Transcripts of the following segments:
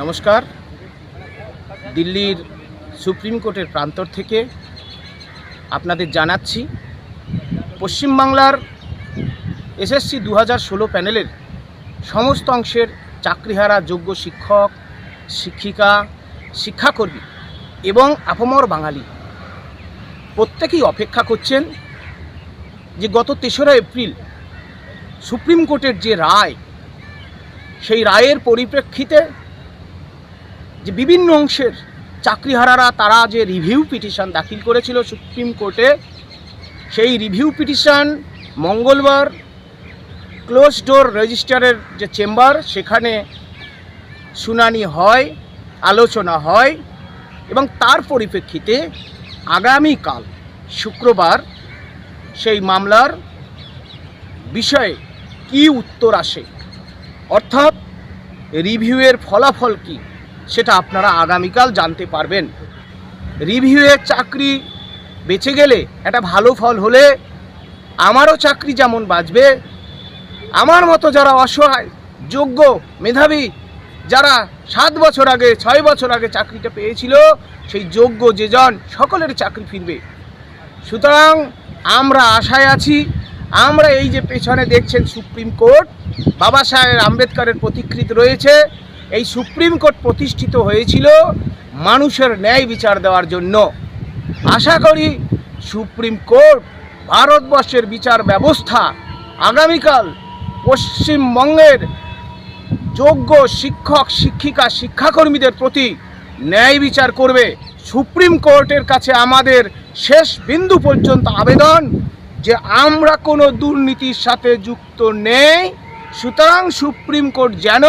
নমস্কার। দিল্লির সুপ্রিম কোর্টের প্রান্তর থেকে আপনাদের জানাচ্ছি, পশ্চিমবাংলার এসএসসি দু হাজার ষোলো প্যানেলের সমস্ত অংশের চাকরিহারা যোগ্য শিক্ষক, শিক্ষিকা, শিক্ষাকর্মী এবং আপমর বাঙালি প্রত্যেকেই অপেক্ষা করছেন যে গত তেসরা এপ্রিল সুপ্রিম কোর্টের যে রায়, সেই রায়ের পরিপ্রেক্ষিতে যে বিভিন্ন অংশের চাকরিহারারা, তারা যে রিভিউ পিটিশন দাখিল করেছিল সুপ্রিম কোর্টে, সেই রিভিউ পিটিশন মঙ্গলবার ক্লোজ ডোর রেজিস্টারের যে চেম্বার সেখানে শুনানি হয়, আলোচনা হয় এবং তার পরিপ্রেক্ষিতে আগামীকাল শুক্রবার সেই মামলার বিষয়ে কি উত্তর আসে? অর্থাৎ রিভিউয়ের ফলাফল কি? সেটা আপনারা আগামীকাল জানতে পারবেন। রিভিউয়ের চাকরি বেঁচে গেলে একটা ভালো ফল হলে আমারও চাকরি যেমন বাঁচবে, আমার মতো যারা অসহায়, যোগ্য মেধাবী, যারা সাত বছর আগে, ছয় বছর আগে চাকরিটা পেয়েছিল, সেই যোগ্য যেজন সকলের চাকরি ফিরবে। সুতরাং আমরা আশায় আছি, আমরা এই যে পেছনে দেখছেন সুপ্রিম কোর্ট, বাবা সাহেব আম্বেদকরের প্রতিকৃত রয়েছে এই সুপ্রিম কোর্ট প্রতিষ্ঠিত হয়েছিল মানুষের ন্যায় বিচার দেওয়ার জন্য। আশা করি সুপ্রিম কোর্ট ভারতবর্ষের বিচার ব্যবস্থা আগামীকাল পশ্চিমবঙ্গের যোগ্য শিক্ষক, শিক্ষিকা, শিক্ষাকর্মীদের প্রতি ন্যায় বিচার করবে। সুপ্রিম কোর্টের কাছে আমাদের শেষ বিন্দু পর্যন্ত আবেদন যে আমরা কোনো দুর্নীতির সাথে যুক্ত নেই। সুতরাং সুপ্রিম কোর্ট যেন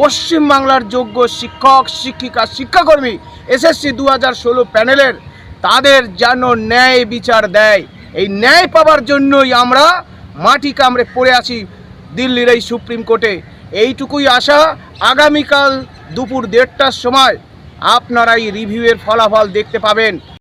পশ্চিমবাংলার যোগ্য শিক্ষক, শিক্ষিকা, শিক্ষাকর্মী, এসএসসি দু হাজার ষোলো প্যানেলের তাদের যেন ন্যায় বিচার দেয়। এই ন্যায় পাওয়ার জন্যই আমরা মাটি কামড়ে পড়ে আছি দিল্লির এই সুপ্রিম কোর্টে। এইটুকুই আশা, আগামীকাল দুপুর দেড়টার সময় আপনারা এই রিভিউয়ের ফলাফল দেখতে পাবেন।